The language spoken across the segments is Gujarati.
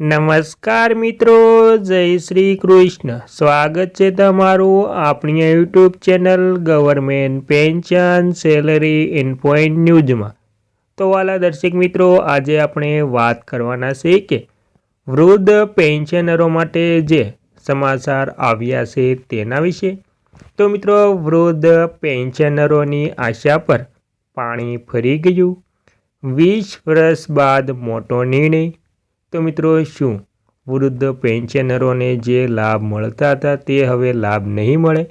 નમસ્કાર મિત્રો, જય શ્રી કૃષ્ણ. સ્વાગત છે તમારું આપણી YouTube channel government pension salary in point ન્યૂઝમાં. તો વાલા દર્શક મિત્રો, આજે આપણે વાત કરવાના છે કે વૃદ્ધ પેન્શનરો માટે જે સમાચાર આવ્યા છે તેના વિશે. તો મિત્રો, વૃદ્ધ પેન્શનરોની આશા પર પાણી ફરી ગયું. વીસ વર્ષ બાદ મોટો નિર્ણય. તો મિત્રો, શું? વૃદ્ધ પેન્શનરોને જે લાભ મળતા હતા તે હવે લાભ નહીં મળે?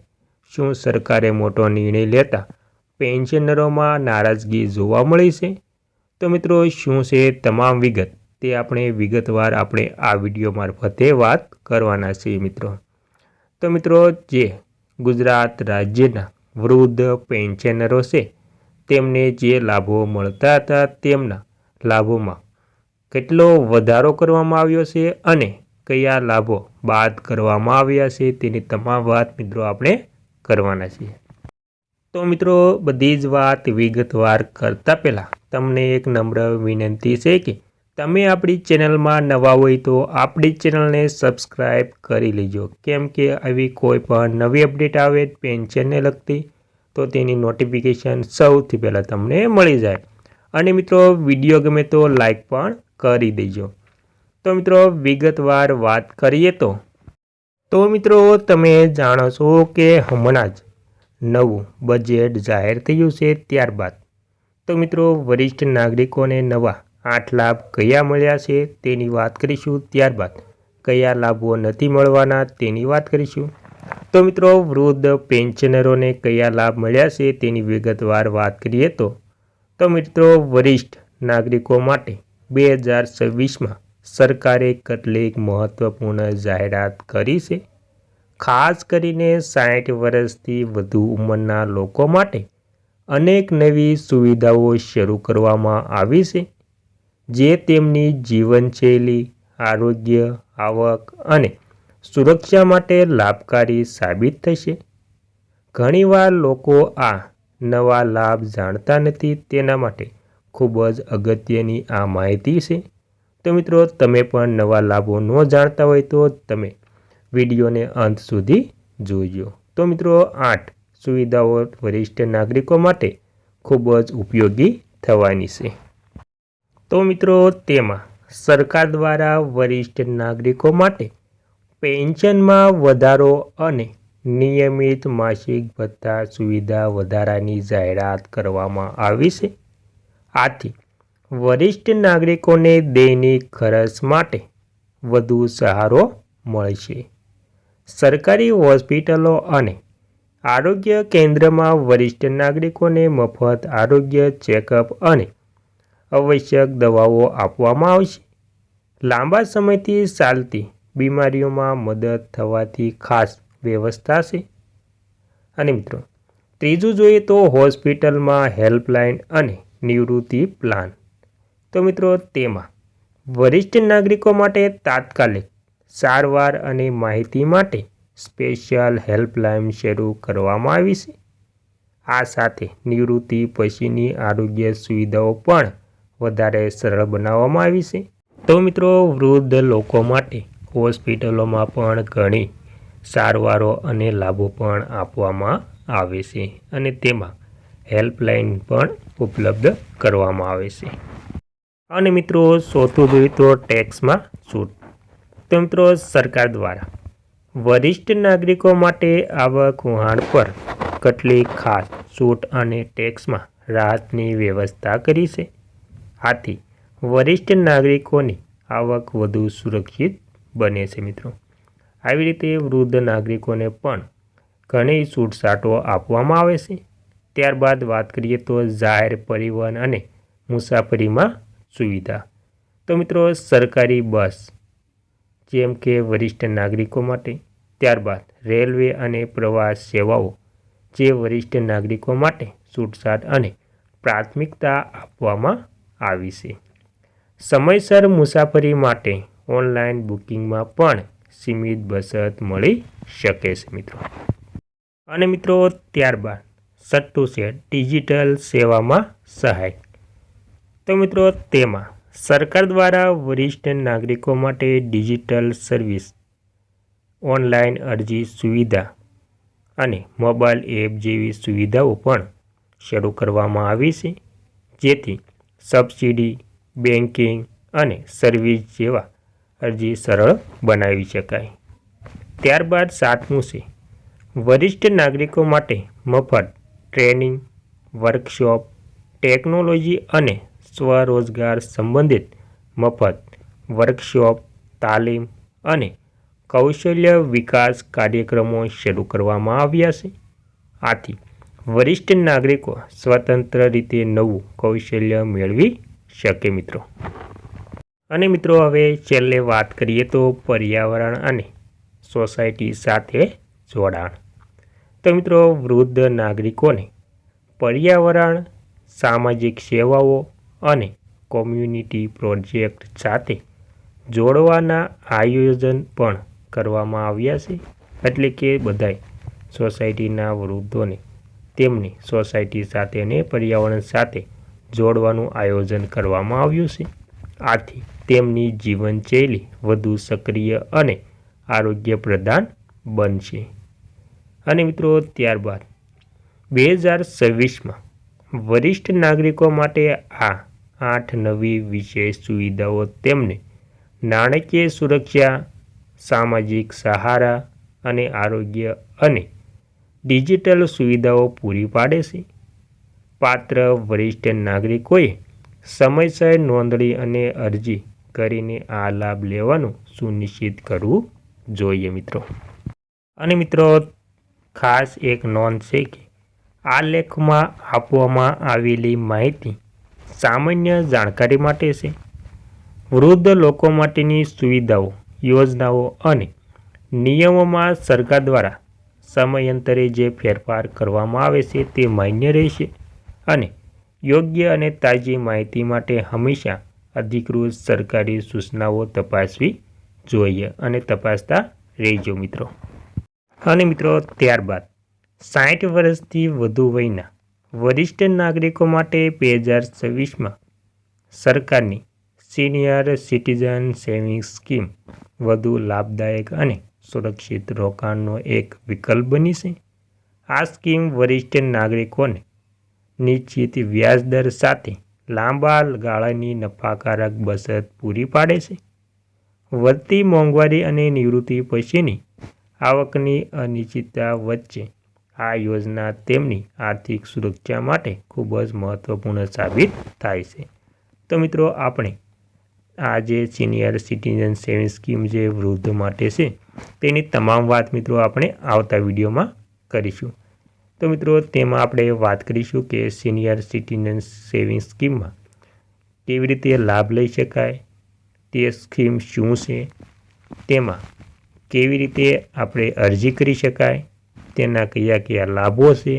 શું સરકારે મોટો નિર્ણય લેતા પેન્શનરોમાં નારાજગી જોવા મળી છે? તો મિત્રો, શું છે તમામ વિગત? તે આપણે વિગતવાર આપણે આ વીડિયો મારફતે વાત કરવાના છીએ મિત્રો. તો મિત્રો, જે ગુજરાત રાજ્યના વૃદ્ધ પેન્શનરો છે, તેમને જે લાભો મળતા હતા તેમના લાભોમાં કેટલો વધારો કરવામાં આવ્યો છે અને કયા લાભો બાદ કરવામાં આવ્યા છે તેની તમામ વાત મિત્રો આપણે કરવાના છીએ. તો મિત્રો, બધી જ વાત વિગતવાર કરતાં પહેલાં તમને એક નમ્ર વિનંતી છે કે તમે આપણી ચેનલમાં નવા હોય તો આપણી ચેનલને સબસ્ક્રાઈબ કરી લેજો. કેમ કે આવી કોઈ પણ નવી અપડેટ આવે પેન્શનને લગતી, તો તેની નોટિફિકેશન સૌથી પહેલાં તમને મળી જાય. અને મિત્રો, વીડિયો ગમે તો લાઈક પણ કરી દેજો. તો મિત્રો, વિગતવાર વાત કરીએ તો. તો મિત્રો, તમે જાણો છો કે હમણાં જ નવું બજેટ જાહેર થયું છે ત્યારબાદ. તો મિત્રો, વરિષ્ઠ નાગરિકોને નવા આઠ લાભ કયા મળ્યા છે તેની વાત કરીશું ત્યારબાદ. કયા લાભો નથી મળવાના તેની વાત કરીશું. તો મિત્રો, વૃદ્ધ પેન્શનરોને કયા લાભ મળ્યા છે તેની વિગતવાર વાત કરીએ તો. તો મિત્રો, વરિષ્ઠ નાગરિકો માટે બે હજાર છવ્વીસમાં સરકારે કેટલીક મહત્ત્વપૂર્ણ જાહેરાત કરી છે. ખાસ કરીને સાઠ વર્ષથી વધુ ઉંમરના લોકો માટે અનેક નવી સુવિધાઓ શરૂ કરવામાં આવી છે, જે તેમની જીવનશૈલી, આરોગ્ય, આવક અને સુરક્ષા માટે લાભકારી સાબિત થશે. ઘણીવાર લોકો આ નવા લાભ જાણતા નથી તેના માટે ખૂબ જ અગત્યની આ માહિતી છે. તો મિત્રો, તમે પણ નવા લાભો ન જાણતા હોય તો તમે વિડીયોને અંત સુધી જોઈજો તો મિત્રો, આઠ સુવિધાઓ વરિષ્ઠ નાગરિકો માટે ખૂબ જ ઉપયોગી થવાની છે. તો મિત્રો, તેમાં સરકાર દ્વારા વરિષ્ઠ નાગરિકો માટે પેન્શનમાં વધારો અને નિયમિત માસિક ભત્તા સુવિધા વધારાની જાહેરાત કરવામાં આવી છે. આથી વરિષ્ઠ નાગરિકોને દૈનિક ખર્ચ માટે વધુ સહારો મળશે સરકારી હોસ્પિટલો અને આરોગ્ય કેન્દ્રમાં વરિષ્ઠ નાગરિકોને મફત આરોગ્ય ચેકઅપ અને આવશ્યક દવાઓ આપવામાં આવશે. લાંબા સમયથી ચાલતી બીમારીઓમાં મદદ થવાથી ખાસ વ્યવસ્થા છે. અને મિત્રો, ત્રીજું જોઈએ તો હોસ્પિટલમાં હેલ્પલાઇન અને નિવૃત્તિ પ્લાન. તો મિત્રો તેમાં વરિષ્ઠ નાગરિકો માટે તાત્કાલિક સારવાર અને માહિતી માટે સ્પેશિયલ હેલ્પલાઇન શરૂ કરવામાં આવી છે. આ સાથે નિવૃત્તિ પછીની આરોગ્ય સુવિધાઓ પણ વધારે સરળ બનાવવામાં આવી છે. તો મિત્રો વૃદ્ધ લોકો માટે હોસ્પિટલોમાં પણ ઘણી સારવારો અને લાભો પણ આપવામાં આવે છે અને તેમાં હેલ્પલાઇન પણ ઉપલબ્ધ કરવામાં આવે છે. અને મિત્રો, ચોથું જોઈએ તો ટેક્સમાં છૂટ. તો મિત્રો, સરકાર દ્વારા વરિષ્ઠ નાગરિકો માટે આવક વહાણ પર કેટલીક ખાસ છૂટ અને ટેક્સમાં રાહતની વ્યવસ્થા કરી છે. આથી વરિષ્ઠ નાગરિકોની આવક વધુ સુરક્ષિત બને છે, મિત્રો. આવી રીતે વૃદ્ધ નાગરિકોને પણ ઘણી છૂટછાટો આપવામાં આવે છે. ત્યારબાદ વાત કરીએ તો જાહેર પરિવહન અને મુસાફરીમાં સુવિધા. તો મિત્રો, સરકારી બસ જેમ કે વરિષ્ઠ નાગરિકો માટે, ત્યારબાદ રેલવે અને પ્રવાસ સેવાઓ જે વરિષ્ઠ નાગરિકો માટે છૂટછાટ અને પ્રાથમિકતા આપવામાં આવી છે. સમયસર મુસાફરી માટે ઓનલાઈન બુકિંગમાં પણ સીમિત બચત મળી શકે છે મિત્રો. અને મિત્રો, ત્યારબાદ સટ્ટુ છે, ડિજિટલ સેવામાં સહાય. તો મિત્રો, તેમાં સરકાર દ્વારા વરિષ્ઠ નાગરિકો માટે ડિજિટલ સર્વિસ, ઓનલાઈન અરજી સુવિધા અને મોબાઈલ એપ જેવી સુવિધાઓ પણ શરૂ કરવામાં આવી છે. જેથી સબસિડી બેન્કિંગ અને સર્વિસ જેવા અરજી સરળ બનાવી શકાય. ત્યારબાદ સાતમું છે, વરિષ્ઠ નાગરિકો માટે મફત ટ્રેનિંગ, વર્કશોપ, ટેકનોલોજી અને સ્વરોજગાર સંબંધિત મફત વર્કશોપ, તાલીમ અને કૌશલ્ય વિકાસ કાર્યક્રમો શરૂ કરવામાં આવ્યા છે. આથી વરિષ્ઠ નાગરિકો સ્વતંત્ર રીતે નવું કૌશલ્ય મેળવી શકે મિત્રો. અને મિત્રો, હવે છેલ્લે વાત કરીએ તો પર્યાવરણ અને સોસાયટી સાથે જોડાણ. તો મિત્રો, વૃદ્ધ નાગરિકોને પર્યાવરણ, સામાજિક સેવાઓ અને કોમ્યુનિટી પ્રોજેક્ટ સાથે જોડવાના આયોજન પણ કરવામાં આવ્યા છે. એટલે કે બધાય સોસાયટીના વૃદ્ધોને, તેમની સોસાયટી સાથે અને પર્યાવરણ સાથે જોડવાનું આયોજન કરવામાં આવ્યું છે. આથી તેમની જીવનશૈલી વધુ સક્રિય અને આરોગ્ય પ્રદાન બનશે. અને મિત્રો, ત્યારબાદ બે હજાર છવ્વીસમાં વરિષ્ઠ નાગરિકો માટે આ આઠ નવી વિશેષ સુવિધાઓ તેમને નાણાકીય સુરક્ષા, સામાજિક સહારા અને આરોગ્ય અને ડિજિટલ સુવિધાઓ પૂરી પાડે છે. પાત્ર વરિષ્ઠ નાગરિકોએ સમયસર નોંધણી અને અરજી કરીને આ લાભ લેવાનું સુનિશ્ચિત કરવું જોઈએ મિત્રો. અને મિત્રો ખાસ એક નોંધ છે કે આ લેખમાં આપવામાં આવેલી માહિતી સામાન્ય જાણકારી માટે છે, વૃદ્ધ લોકો માટેની સુવિધાઓ, યોજનાઓ અને નિયમોમાં સરકાર દ્વારા સમયાંતરે જે ફેરફાર કરવામાં આવે છે તે માન્ય રહેશે અને યોગ્ય અને તાજી માહિતી માટે હંમેશા અધિકૃત સરકારી સૂચનાઓ તપાસવી જોઈએ અને તપાસતા રહેજો મિત્રો. અને મિત્રો, ત્યારબાદ સાઠ વર્ષથી વધુ વયના વરિષ્ઠ નાગરિકો માટે બે હજાર છવ્વીસમાં સરકારની સિનિયર સિટીઝન સેવિંગ સ્કીમ વધુ લાભદાયક અને સુરક્ષિત રોકાણનો એક વિકલ્પ બની છે. આ સ્કીમ વરિષ્ઠ નાગરિકોને નિશ્ચિત વ્યાજદર સાથે લાંબા ગાળાની નફાકારક બચત પૂરી પાડે છે. વધતી મોંઘવારી અને નિવૃત્તિ પછીની આવકની અનિશ્ચિતતા વચ્ચે આ યોજના તેમની આર્થિક સુરક્ષા માટે ખૂબ જ મહત્ત્વપૂર્ણ સાબિત થાય છે. તો મિત્રો, આપણે આ જે સિનિયર સિટીઝન સેવિંગ સ્કીમ જે વૃદ્ધ માટે છે, તેની તમામ વાત મિત્રો આપણે આવતા વિડીયોમાં કરીશું. તો મિત્રો, તેમાં આપણે વાત કરીશું કે સિનિયર સિટીઝન સેવિંગ સ્કીમમાં કેવી રીતે લાભ લઈ શકાય, તે સ્કીમ શું છે, તેમાં કેવી રીતે આપણે અરજી કરી શકાય, તેના કયા કયા લાભો છે,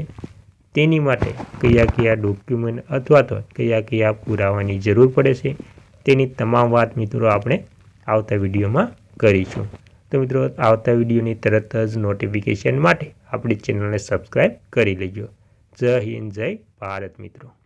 તેની માટે કયા કયા ડોક્યુમેન્ટ અથવા તો કયા કયા પુરાવાની જરૂર પડે છે, તેની તમામ વાત મિત્રો આપણે આવતા વિડીયોમાં કરીશું. તો મિત્રો, આવતા વિડીયોની તરત જ નોટિફિકેશન માટે આપણી ચેનલને સબસ્ક્રાઈબ કરી લેજો. જય હિન્દ, જય ભારત મિત્રો.